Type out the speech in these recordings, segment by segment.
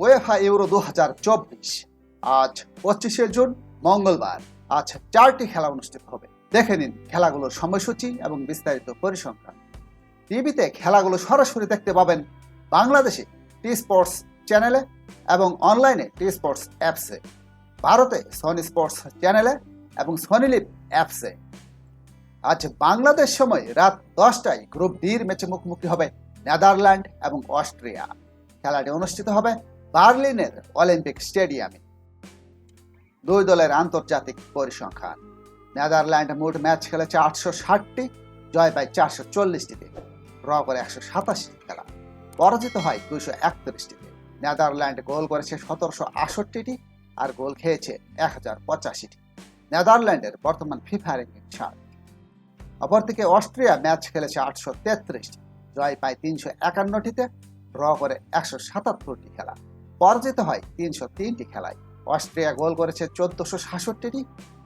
UEFA euro দু হাজার চব্বিশ। আজ পঁচিশে জুন, মঙ্গলবার। আজ চারটি খেলা অনুষ্ঠিত হবে। দেখে নিন খেলাগুলোর সময়সূচি এবং বিস্তারিত পরিসংখ্যান। টিভিতে খেলাগুলো সরাসরি দেখতে পাবেন বাংলাদেশে টি স্পোর্টস চ্যানেলে এবং অনলাইনে টি স্পোর্টস অ্যাপসে, ভারতে সনি স্পোর্টস চ্যানেলে এবং সনি লিভ অ্যাপসে। আজ বাংলাদেশ সময় রাত দশটায় গ্রুপ ডির ম্যাচে মুখোমুখি হবে নেদারল্যান্ড এবং অস্ট্রিয়া। খেলাটি অনুষ্ঠিত হবে বার্লিনের অলিম্পিক স্টেডিয়ামে দুই দলের আন্তর্জাতিক পরিসংখ্যান। নেদারল্যান্ড মোট ম্যাচ খেলেছে আটশো ষাটটি, জয় পায় চারশো চল্লিশটিতে, ড্র করে একশো সাতাশটি খেলা। পরাজিত হয় দুইশো একত্রিশটিতে। নেদারল্যান্ড গোল করেছে সতেরোশো আষট্টিটি আর গোল খেয়েছে এক হাজার পঁচাশিটি। নেদারল্যান্ডের বর্তমান ফিফা র্যাঙ্কিং ষাট অপরদিকে অস্ট্রিয়া ম্যাচ খেলেছে আটশো তেত্রিশটি, জয় পায় তিনশো একান্নটিতে, ড্র করে একশো সাতাত্তরটি খেলা। পরাজিত হয় তিনশো তিনটি খেলায়। অস্ট্রিয়া গোল করেছে চোদ্দশো সাতষট্টিটি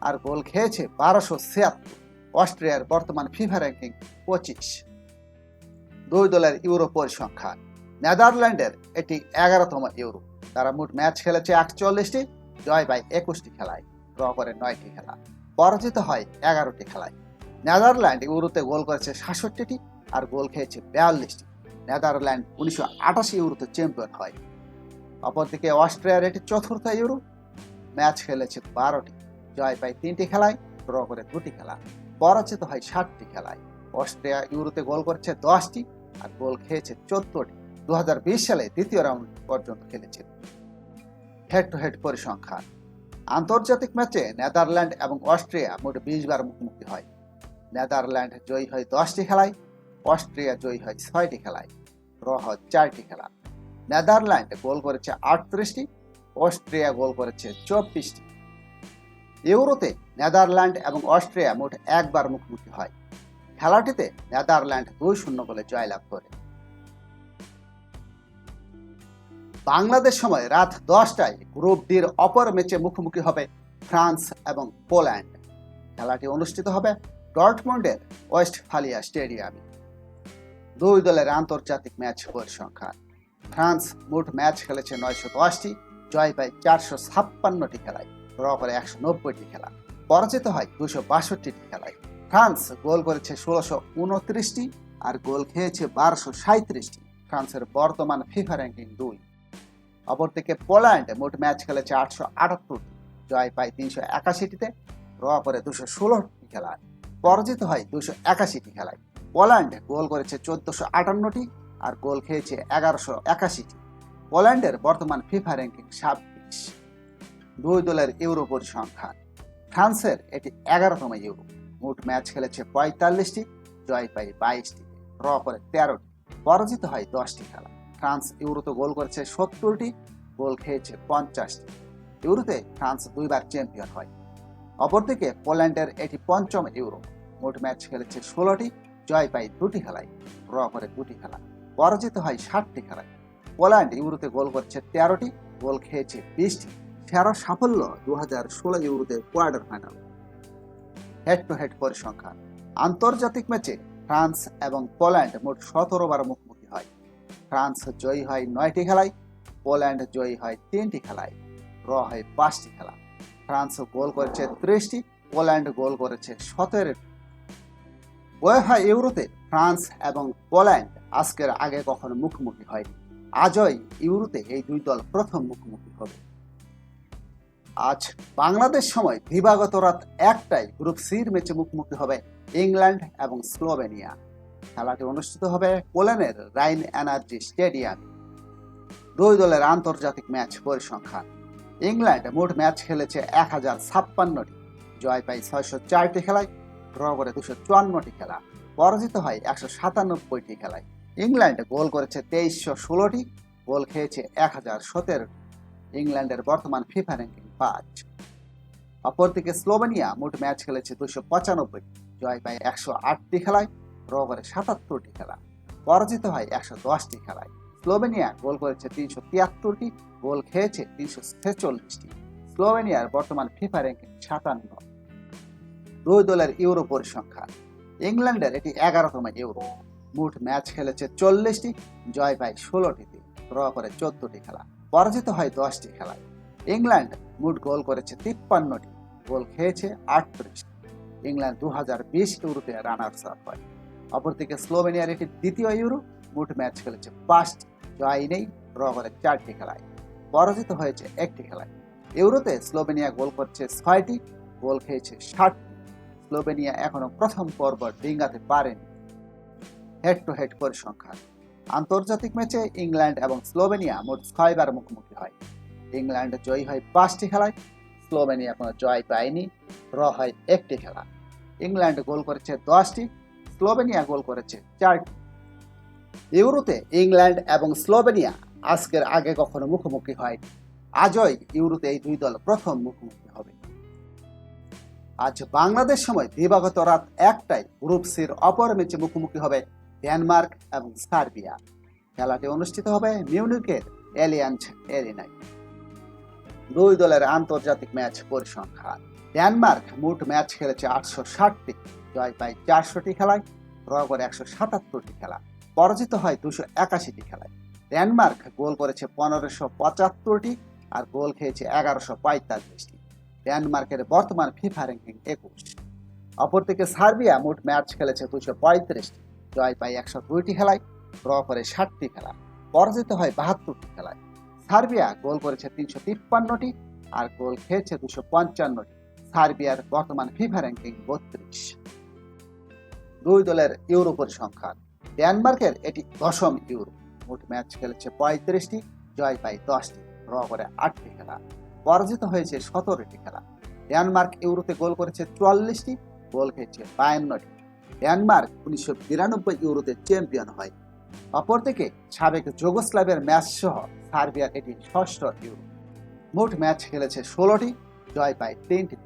আর গোল খেয়েছে বারোশো ছিয়াত্তর। অস্ট্রিয়ার বর্তমান ফিফা র্যাঙ্কিং পঁচিশ। দুই দলের ইউরো পরিসংখ্যান নেদারল্যান্ডের এটি এগারোতম ইউরো তারা মোট ম্যাচ খেলেছে একচল্লিশটি, জয় পায় একুশটি খেলায়। ড্র করে নয়টি খেলা। পরাজিত হয় এগারোটি খেলায়। নেদারল্যান্ড ইউরোতে গোল করেছে সাতষট্টিটি আর গোল খেয়েছে বিয়াল্লিশটি। নেদারল্যান্ড উনিশশো আটাশি ইউরোতে চ্যাম্পিয়ন হয় অপরদিকে অস্ট্রিয়ার এটি চতুর্থ ইউরো ম্যাচ খেলেছে বারোটি, জয় পায় তিনটি খেলায়, ড্র করে দুটি খেলা, পরাজিত হয় ষাটটি খেলায়। অস্ট্রিয়া ইউরোতে গোল করেছে দশটি আর গোল খেয়েছে চোদ্দটি। দু সালে দ্বিতীয় রাউন্ড পর্যন্ত খেলেছিল হেড টু হেড পরিসংখ্যান। আন্তর্জাতিক ম্যাচে নেদারল্যান্ড এবং অস্ট্রিয়া মোট বিশ বার মুখোমুখি হয়। নেদারল্যান্ড জয়ী হয় দশটি খেলায়, অস্ট্রিয়া জয়ী হয় ছয়টি খেলায়, ড্র হয় চারটি খেলা। নেদারল্যান্ড গোল করেছে আটত্রিশটি, অস্ট্রিয়া গোল করেছে চব্বিশটি। ইউরোতে নেদারল্যান্ড এবং অস্ট্রিয়া মোট একবার মুখোমুখি হয়। খেলাটিতে নেদারল্যান্ড দুই শূন্য গোলে জয়লাভ করে। বাংলাদেশ সময় রাত দশটায় গ্রুপ ডির অপর ম্যাচে মুখোমুখি হবে ফ্রান্স এবং পোল্যান্ড। খেলাটি অনুষ্ঠিত হবে ডর্টমন্ডের ওয়েস্টফালিয়া স্টেডিয়ামে। দুই দলের আন্তর্জাতিক ম্যাচ পরিসংখ্যান ফ্রান্স মোট ম্যাচ খেলেছে নয়শো দশটি, জয় পায় চারশো ছাপ্পান্নটি খেলায়, ড্র করে একশো নব্বইটি খেলা পরাজিত হয় দুশো বাষট্টিটি খেলায়। ফ্রান্স গোল করেছে ষোলোশো উনত্রিশটি আর গোল খেয়েছে বারোশো সাঁত্রিশটি ফ্রান্সের বর্তমান ফিফা র্যাঙ্কিং দুই। অপরদিকে পোল্যান্ড মোট ম্যাচ খেলেছে আটশো আটাত্তরটি, জয় পায় তিনশো একাশিটিতে, ড্র করে দুশো ষোলোটি খেলায়। পরাজিত হয় দুশো একাশিটি খেলায়। পোল্যান্ড গোল করেছে চোদ্দশো আটান্নটি আর গোল খেয়েছে এগারোশো একাশিটি। পোল্যান্ডের বর্তমান ফিফা র্যাঙ্কিং ছাব্বিশ। দুই দলের ইউরো পরিসংখ্যান ফ্রান্সের এটি এগারোতম ইউরো মোট ম্যাচ খেলেছে পঁয়তাল্লিশটি, জয় পায় বাইশটি, ড্র করে তেরোটি, পরাজিত হয় দশটি খেলা। ফ্রান্স ইউরোতে গোল করেছে সত্তরটি, গোল খেয়েছে পঞ্চাশটি। ইউরোতে ফ্রান্স দুইবার চ্যাম্পিয়ন হয়। অপরদিকে পোল্যান্ডের এটি পঞ্চম ইউরো মোট ম্যাচ খেলেছে ষোলোটি, জয় পায় দুটি খেলায়, ড্র করে দুটি খেলা। পরাজিত হয় ষাটটি খেলায়। পোল্যান্ড ইউরোতে গোল করছে তেরোটি, গোল খেয়েছে বিশটি। সেরা সাফল্য দু হাজার ষোলো ইউরোতে quarter final. Head to head পরিসংখ্যান। আন্তর্জাতিক ম্যাচে ফ্রান্স এবং পোল্যান্ড মোট সতেরো বার মুখোমুখি হয়। ফ্রান্স জয়ী হয় নয়টি খেলায়, পোল্যান্ড জয়ী হয় তিনটি খেলায়, ড্র হয় পাঁচটি খেলা। ফ্রান্স গোল করেছে ত্রিশটি, পোল্যান্ড গোল করেছে সতেরোটি। ওয়েফা ইউরোতে ফ্রান্স এবং পোল্যান্ড আজকের আগে কখনো মুখোমুখি হয়নি। আজই ইউরোতে এই দুই দল প্রথম মুখোমুখি হবে। আজ বাংলাদেশ সময় দিবাগত রাত একটাই গ্রুপ সির ম্যাচে মুখোমুখি হবে ইংল্যান্ড এবং স্লোভেনিয়া। খেলাটি অনুষ্ঠিত হবে পোল্যান্ডের রাইন এনার্জি স্টেডিয়ামে। দুই দলের আন্তর্জাতিক ম্যাচ পরিসংখ্যান। ইংল্যান্ড মোট ম্যাচ খেলেছে এক হাজার ছাপ্পান্নটি। জয় পায় ছয়শো চারটি খেলায়, ড্র করে দুশো চুয়ান্নটি খেলা। পরাজিত হয় একশো সাতানব্বইটি খেলায়। ইংল্যান্ড গোল করেছে তেইশশো ষোলোটি গোল খেয়েছে এক হাজার সতেরো ইংল্যান্ডের বর্তমান ফিফা র্যাঙ্কিং পাঁচ। অপরদিকে স্লোভেনিয়া মোট ম্যাচ খেলেছে দুশো পঁচানব্বই জয় পায় একশো আটটি খেলায় ড্র করে সাতাত্তরটি খেলা। পরাজিত হয় একশো দশটি খেলায়। স্লোভেনিয়া গোল করেছে তিনশো তিয়াত্তরটি গোল খেয়েছে তিনশো ছেচল্লিশটি স্লোভেনিয়ার বর্তমান ফিফা র্যাঙ্কিং সাতান্ন। দুই দলের ইউরো পরিসংখ্যান ইংল্যান্ডের এটি এগারোতম ইউরো মোট ম্যাচ খেলেছে চল্লিশটি, জয় পায় ষোলোটিতে, ড্র করে চোদ্দটি খেলা। পরাজিত হয় দশটি খেলায়। ইংল্যান্ড মোট গোল করেছে তিপ্পান্নটি, গোল খেয়েছে আটত্রিশ ইংল্যান্ড দু হাজার বিশ ইউরোতে রানার্স আপ হয়। অপরদিকে স্লোভেনিয়ার এটি দ্বিতীয় ইউরো, মোট ম্যাচ খেলেছে পাঁচটি জয় নেই, ড্র করে চারটি খেলায়। পরাজিত হয়েছে একটি খেলায়। ইউরোতে স্লোভেনিয়া গোল করছে ছয়টি, গোল খেয়েছে ষাটটি। স্লোভেনিয়া এখনও প্রথম পর্ব ডিঙ্গাতে পারেনি। হেড টু হেড পরিসংখ্যান আন্তর্জাতিক ম্যাচে ইংল্যান্ড এবং স্লোভেনিয়া মোট ছয়বার মুখোমুখি হয়। ইংল্যান্ড জয়ী হয় পাঁচটি খেলায়, স্লোভেনিয়া কোনো জয় পায়নি, ড্র হয় একটি খেলা। ইংল্যান্ড গোল করেছে দশটি, স্লোভেনিয়া গোল করেছে চারটি। ইউরোতে ইংল্যান্ড এবং স্লোভেনিয়া আজকের আগে কখনো মুখোমুখি হয় আজই ইউরোতে এই দুই দল প্রথম মুখোমুখি হবে। আজ বাংলাদেশ সময় দিবাগত রাত একটাই গ্রুপ সির অপর ম্যাচে মুখোমুখি হবে ডেনমার্ক এবং সার্বিয়া। খেলাটি অনুষ্ঠিত হবে মিউনিকের এলিয়ান্স এরিনায়। দুই দলের আন্তর্জাতিক ম্যাচ পরিসংখ্যান। ডেনমার্ক মোট ম্যাচ খেলেছে আটশো ষাটটি, জয় পায় চারশোটি খেলায়, ড্র করে একশো সাতাত্তরটি খেলা, পরাজিত হয় দুশো একাশিটি খেলায়। ডেনমার্ক গোল করেছে পনেরোশো পঁচাত্তরটি আর গোল খেয়েছে এগারোশো পঁয়তাল্লিশটি। ডেনমার্কের বর্তমান ফিফা র্যাঙ্কিং একুশ। অপরদিকে সার্বিয়া মোট ম্যাচ খেলেছে দুশো পঁয়ত্রিশটি জয় পায় একশো দুইটি খেলায়, ড্র করে ষাটটি খেলা, পরাজিত হয় বাহাত্তরটি খেলায়। সার্বিয়া গোল করেছে তিনশো তিপ্পান্নটি আর গোল খেয়েছে দুশো পঞ্চান্নটি। সার্বিয়ার বর্তমান ফিফা র্যাঙ্কিং বত্রিশ। দুই দলের ইউরো পরিসংখ্যান ডেনমার্কের এটি দশম ইউরো মোট ম্যাচ খেলেছে পঁয়ত্রিশটি, জয় পায় দশটি, ড্র করে আটটি খেলা। পরাজিত হয়েছে সতেরোটি খেলা। ডেনমার্ক ইউরোতে গোল করেছে চুয়াল্লিশটি, গোল খেয়েছে বায়ান্নটি। ডেনমার্ক উনিশশো বিরানব্বই ইউরোতে চ্যাম্পিয়ন হয়। অপরদিকে সাবেক যুগোস্লাভের ম্যাচ সহ সার্বিয়ার এটি ষষ্ঠ ইউরো। মোট ম্যাচ খেলেছে ষোলোটি, জয় পায় তিনটি,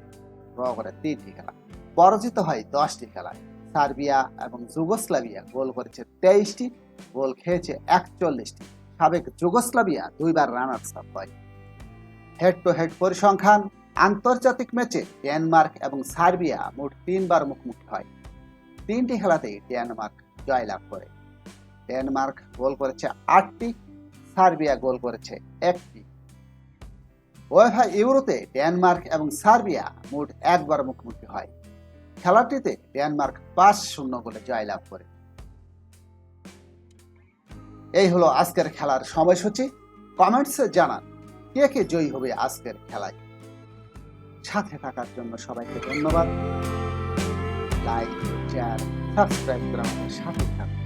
ড্র করে তিনটি খেলা। পরাজিত হয় দশটি খেলায় সার্বিয়া এবং যুগোস্লাভিয়া গোল করেছে তেইশটি, গোল খেয়েছে একচল্লিশটি। সাবেক যুগোস্লাভিয়া দুইবার রানার্স আপ হয়। হেড টু হেড পরিসংখ্যান, আন্তর্জাতিক ম্যাচে ডেনমার্ক এবং সার্বিয়া মোট তিনবার মুখোমুখি হয়। তিনটি খেলাতেই ডেনমার্ক জয়লাভ করে। ডেনমার্ক গোল করেছে আটটি, সার্বিয়া গোল করেছে একটি। ওয়েফা ইউরোতে ডেনমার্ক এবং সার্বিয়া মোট একবার মুখোমুখি হয়। খেলাটিতে ডেনমার্ক পাঁচ শূন্য গোলে জয়লাভ করে। এই হলো আজকের খেলার সময়সূচি। কমেন্টসে জানান, কে কে জয়ী হবে আজকের খেলায়। সাথে থাকার জন্য সবাইকে ধন্যবাদ। লাইক শেয়ার সাবস্ক্রাইব করে আমাদের সাথে থাকুন।